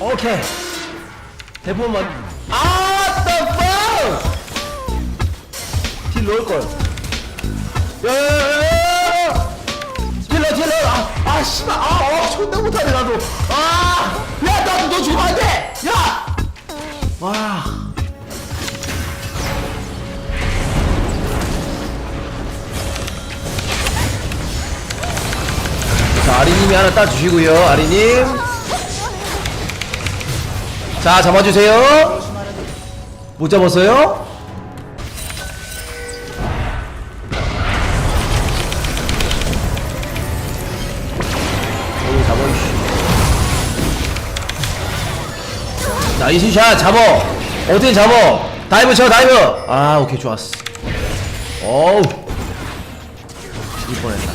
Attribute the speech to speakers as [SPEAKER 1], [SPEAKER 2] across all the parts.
[SPEAKER 1] 오케이. 대포만. 아, the fuck! 딜 넣을 걸. 야야야야야! 딜 넣어, 딜 넣어. 아, 아, 씨발. 아, 어, 존나 못하네 나도. 아, 야, 나도 너 죽으면 안 돼. 야. 와. 자, 아리님이 하나 따주시고요, 아리님. 자, 잡아주세요. 못 잡았어요? 자, 이신샷 잡어. 어떻게 잡어? 다이브 쳐, 다이브. 아, 오케이, 좋았어. 어우. 죽을 뻔했다.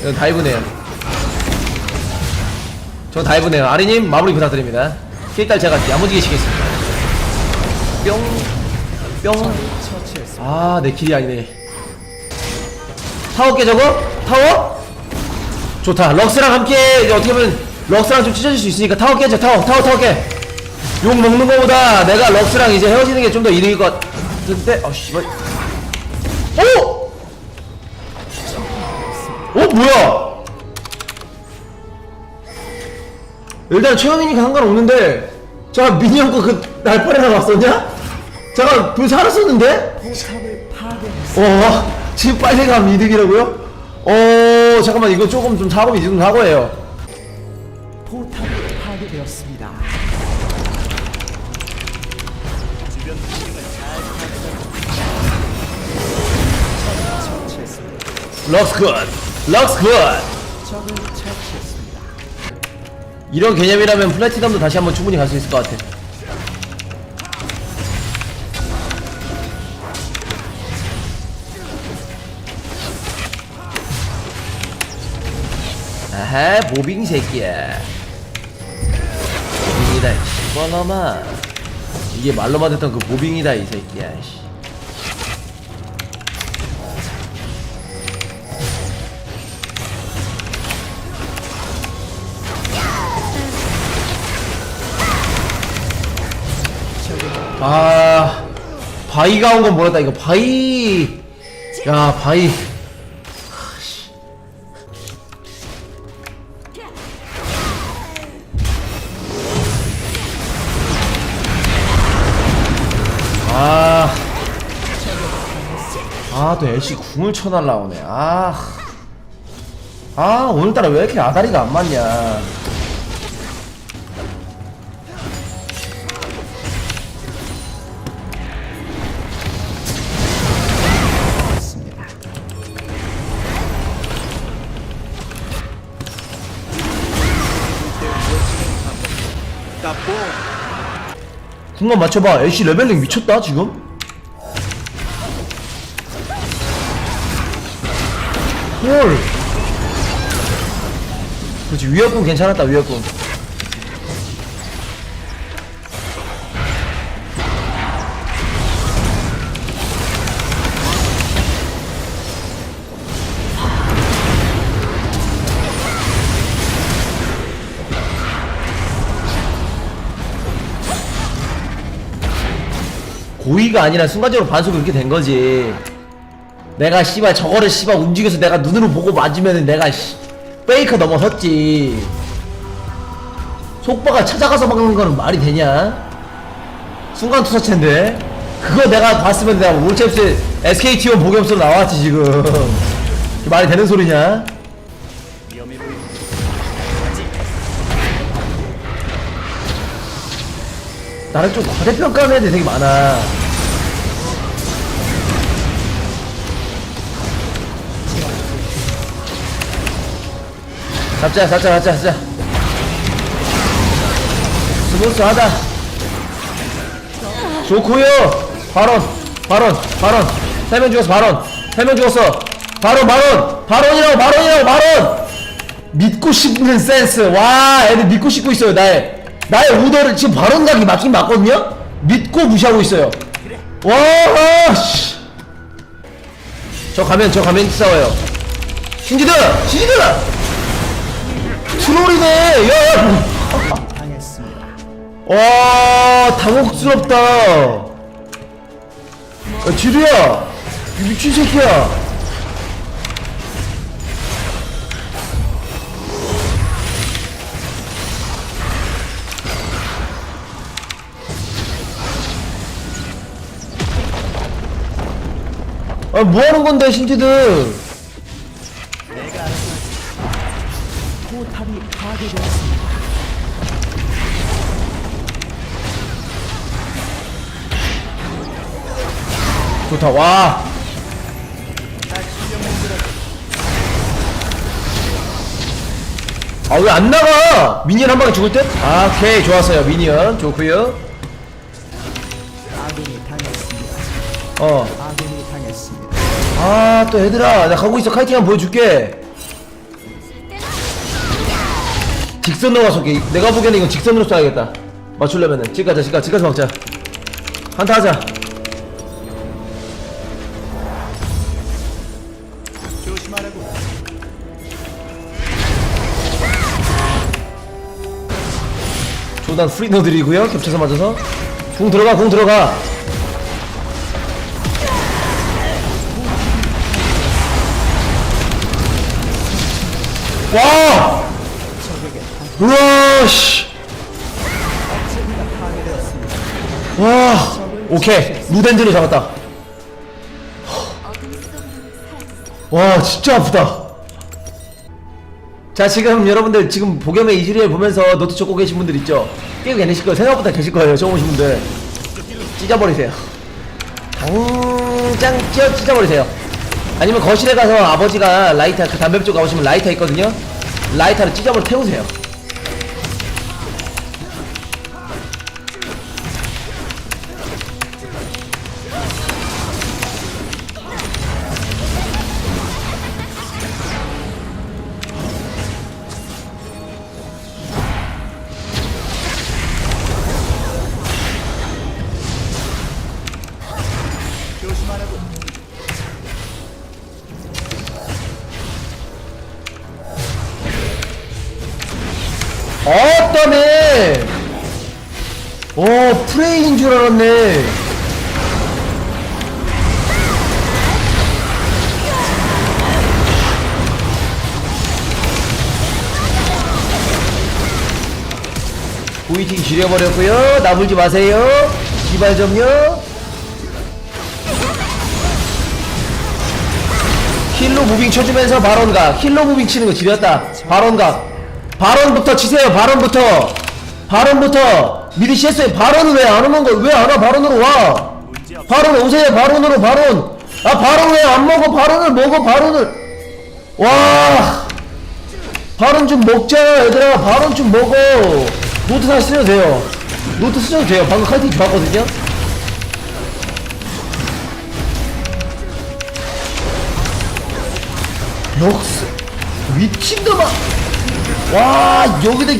[SPEAKER 1] 이건 다이브네요. 전 다이브네요. 아리님 마무리 부탁드립니다. 일단 제가 야무지게 치겠습니다. 뿅, 뿅. 아, 내 길이 아니네. 타워 깨 저거? 타워? 좋다. 럭스랑 함께 이제 어떻게 보면 럭스랑 좀 찢어질 수 있으니까 타워 깨죠. 타워, 타워, 타워 깨. 욕 먹는 거보다 내가 럭스랑 이제 헤어지는 게 좀 더 이득일 것 같은데. 어, 씨발. 오! 어 뭐야? 일단 최영이니까 상관없는데 잠깐 미니 형거 그 날파리 하나 왔었냐? 잠깐 불 살았었는데?
[SPEAKER 2] 파괴했습니다.
[SPEAKER 1] 어 지금 빨리 가면 이득이라고요? 어 잠깐만 이거 조금 좀 사고 이득 사고예요
[SPEAKER 2] 포탑이 파괴되었습니다. 처치했습니다.
[SPEAKER 1] 럭스 굿 럭스 굿
[SPEAKER 2] 적을.
[SPEAKER 1] 이런 개념이라면 플래티넘도 다시 한번 충분히 갈 수 있을 것 같아. 아하 모빙 새끼야. 모빙이다 이 씨발놈아 이게 말로만 듣던 그 모빙이다 이 새끼야 씨. 아 바위가 온 건 몰랐다 이거 바위 야 바위 아. 아, 또 애쉬 궁을 쳐날라오네. 아. 아, 오늘따라 왜 이렇게 아다리가 안 맞냐. 궁만 맞춰봐. 애쉬 레벨링 미쳤다, 지금? 헐. 그렇지, 위협군 괜찮았다, 위협군. 고의가 아니라 순간적으로 반속이 그렇게 된 거지. 내가 씨발 저거를 씨발 움직여서 내가 눈으로 보고 맞으면은 내가 씨 페이커 넘어섰지. 속바가 찾아가서 막는 거는 말이 되냐? 순간 투사체인데 그거 내가 봤으면 내가 올챔스 SKT1 보겸수로 나왔지 지금. 말이 되는 소리냐? 나를 좀 과대평가하는 애들이 되게 많아. 잡자, 잡자, 잡자, 잡자. 스무스하다. 좋고요. 발언, 발언, 발언. 세 명 죽었어, 발언. 세 명 죽었어. 발언, 발언, 발언이라고, 발언이라고, 발언. 믿고 싶는 센스. 와, 애들 믿고 싶고 있어요. 나의 나의 오더를 지금 발언 각이 맞긴 맞거든요. 믿고 무시하고 있어요. 와, 씨. 저 가면 저 가면 싸워요. 신지드, 신지드. 트롤이네. 야, 야. 와 당혹스럽다. 야, 지루야. 이 미친 새끼야. 아 뭐 하는 건데 신지들
[SPEAKER 2] 포탑이 파괴되었습니다.
[SPEAKER 1] 좋다. 와! 아 왜 안 나가? 미니언 한 방에 죽을 듯? 아 오케이. 좋았어요. 미니언. 좋구요.
[SPEAKER 2] 아군이 당했습니다.
[SPEAKER 1] 어아
[SPEAKER 2] 아군이 당했습니다.
[SPEAKER 1] 또 얘들아. 나 가고 있어. 카이팅 한번 보여줄게 직선으로 가서 게 내가 보기에는 이건 직선으로 쏴야겠다. 맞추려면은. 지금 가자 지금 가자 지금 가서 막자. 한타 하자. 조단 프리 너드리고요 겹쳐서 맞아서. 궁 들어가 궁 들어가. 와! 우와, 씨! 와! 오케이. 루덴즈를 잡았다. 와, 진짜 아프다. 자, 지금 여러분들 지금 복염의 이즈리얼 보면서 노트 쫓고 계신 분들 있죠? 꽤 계실 거예요. 생각보다 계실 거예요. 처음 오신 분들. 찢어버리세요. 당장 찢어, 찢어버리세요. 아니면 거실에 가서 아버지가 라이터, 그 담배 쪽 가보시면 라이터 있거든요? 라이터를 찢어버려 태우세요. 보이팅 지려버렸고요. 나불지 마세요. 기발 좀요 힐로 무빙 쳐주면서 바론각. 힐로 무빙 치는 거 지렸다. 바론각. 바론부터 치세요. 바론부터. 바론부터. 미리 CS 바론은 왜 안 오는 거왜 안 와? 바론으로 와. 바론 오세요. 바론으로 바론 아 바론 왜 안 먹어? 바론을 먹어. 바론을. 와. 바론 좀 먹자 얘들아. 바론 좀 먹어 노트 다 쓰셔도 돼요. 노트 쓰셔도 돼요. 방금 칼팅 좋았거든요. 럭스. 미친놈아. 와 여기다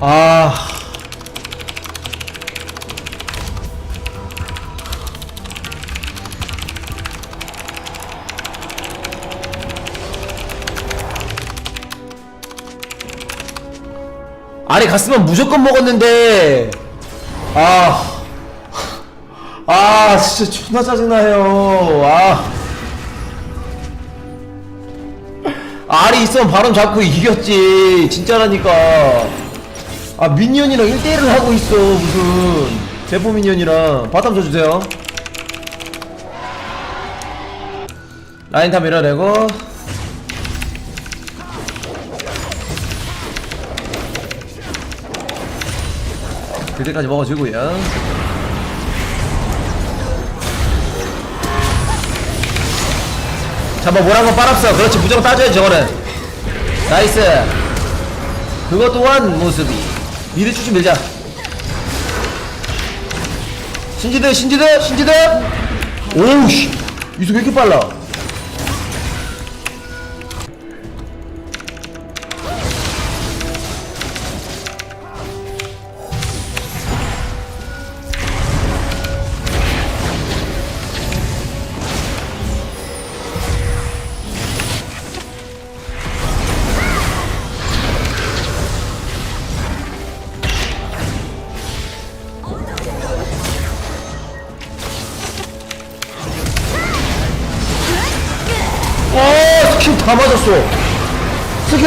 [SPEAKER 2] 아
[SPEAKER 1] 아니 갔으면 무조건 먹었는데 아 아, 진짜 존나 짜증나요. 아. 알이 있으면 바로 잡고 이겼지. 진짜라니까. 아, 미니언이랑 1대1을 하고 있어. 무슨. 대포 미니언이랑. 바텀 쳐주세요. 라인 다 밀어내고. 그때까지 먹어주고요. 뭐란 건 빨았어 그렇지 무조건 따줘야지 저거는 나이스 그것 또한 모습이 미드 쭉쭉 밀자. 신지드 신지드 신지드 오우씨. 이속 왜 이렇게 빨라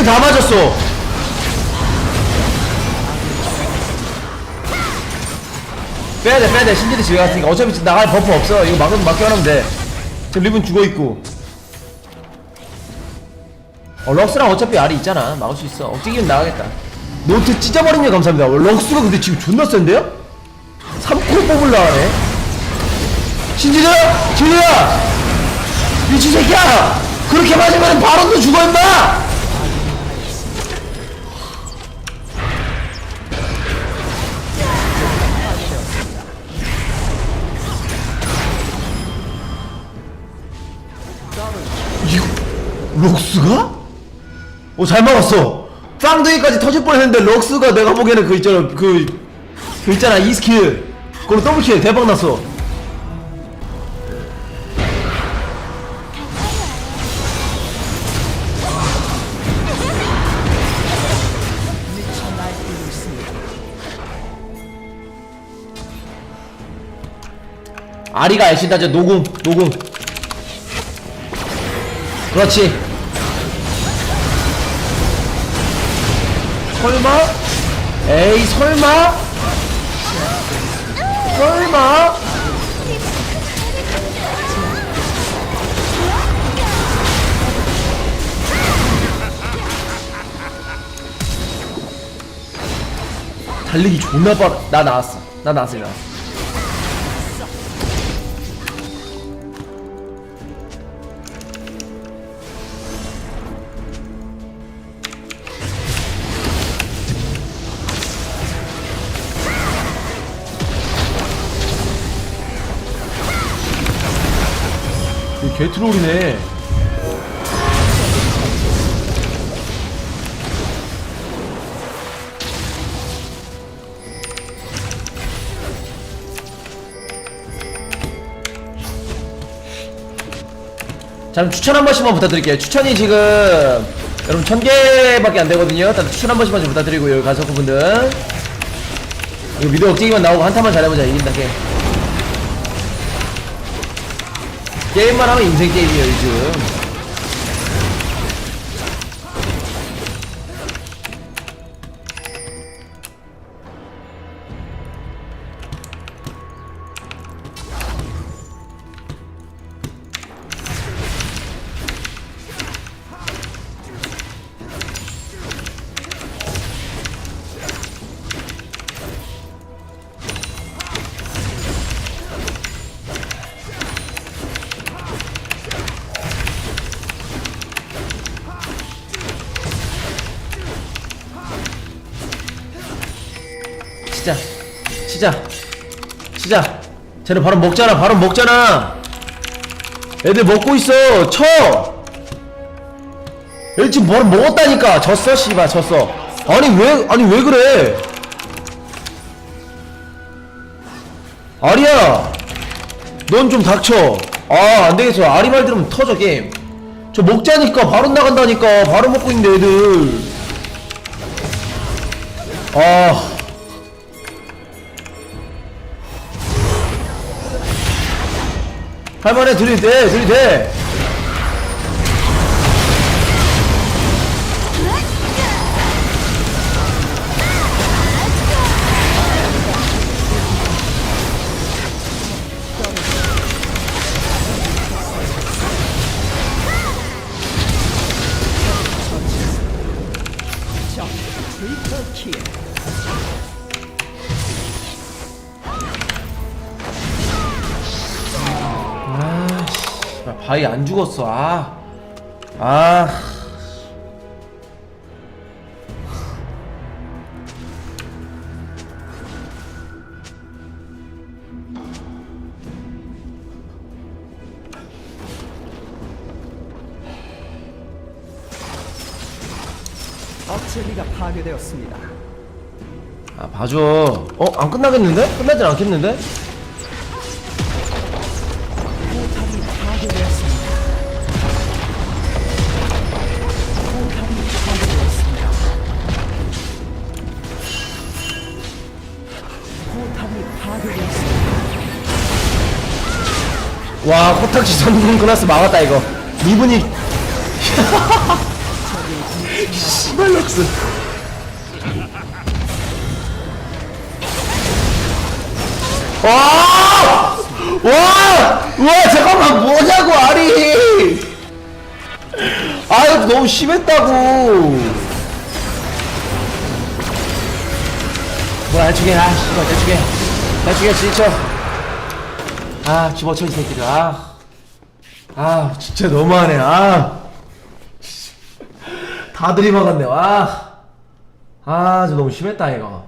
[SPEAKER 1] 스킬 다 맞았어 빼야돼 빼야돼 신들이 집에 갔으니까 어차피 나갈 버프 없어 이거 막으면 막혀하면 돼 지금 리븐 죽어있고 어 럭스랑 어차피 알이 있잖아 막을 수 있어 억지기면 나가겠다 노트 찢어버린 게 감사합니다 어, 럭스가 근데 지금 존나 센데요? 3코 뽑을라 하네 신지르야! 진우야! 미친 새끼야! 그렇게 맞으면 바론도 죽어 임마! 록스가? 오 잘 막았어. 쌍둥이까지 터질 뻔했는데 록스가 내가 보기에는 그 있잖아 그, 그 있잖아 이 스킬. 그걸로 더블킬. 대박 났어. 아리가 애신다죠. 노궁 노궁 그렇지 설마? 에이 설마? 설마? 달리기 존나 빠르 나 나왔어 나 나왔어 나 나왔어 개트롤이네. 자 추천 한 번씩만 부탁드릴게요. 추천이 지금 여러분 천 개밖에 안 되거든요. 일단 추천 한 번씩만 좀 부탁드리고요 여기 가석분들. 이거 미드 억제기만 나오고 한타만 잘해보자 이긴다 게임 게임만 하면 인생 게임이에요 요즘 쟤네 바로 먹잖아 바로 먹잖아. 애들 먹고 있어 쳐. 애들 지금 바로 먹었다니까. 졌어 씨발 졌어. 아니 왜 아니 왜 그래? 아리야 넌 좀 닥쳐. 아 안되겠어. 아리 말 들으면 터져 게임. 저 먹자니까 바로 나간다니까. 바로 먹고 있는데 애들. 아 할만해 둘이 돼 둘이 돼 바위 안 죽었어. 아. 아.
[SPEAKER 2] 억제기가 파괴되었습니다.
[SPEAKER 1] 아, 봐줘. 어, 안 끝나겠는데? 끝나진 않겠는데? 와, 코탁지 선군 클라스 막았다, 이거. 씨발 럭스 와! 와! 와 잠깐만 뭐냐고 아리 아 이거 너무 심했다고. 뭐야 해 아, 씨발 대충 해 대충 해 진짜 아 집어쳐 이 새끼들 아. 아 진짜 너무하네 아. 다 들이박았네 와. 아, 저 너무 심했다 이거.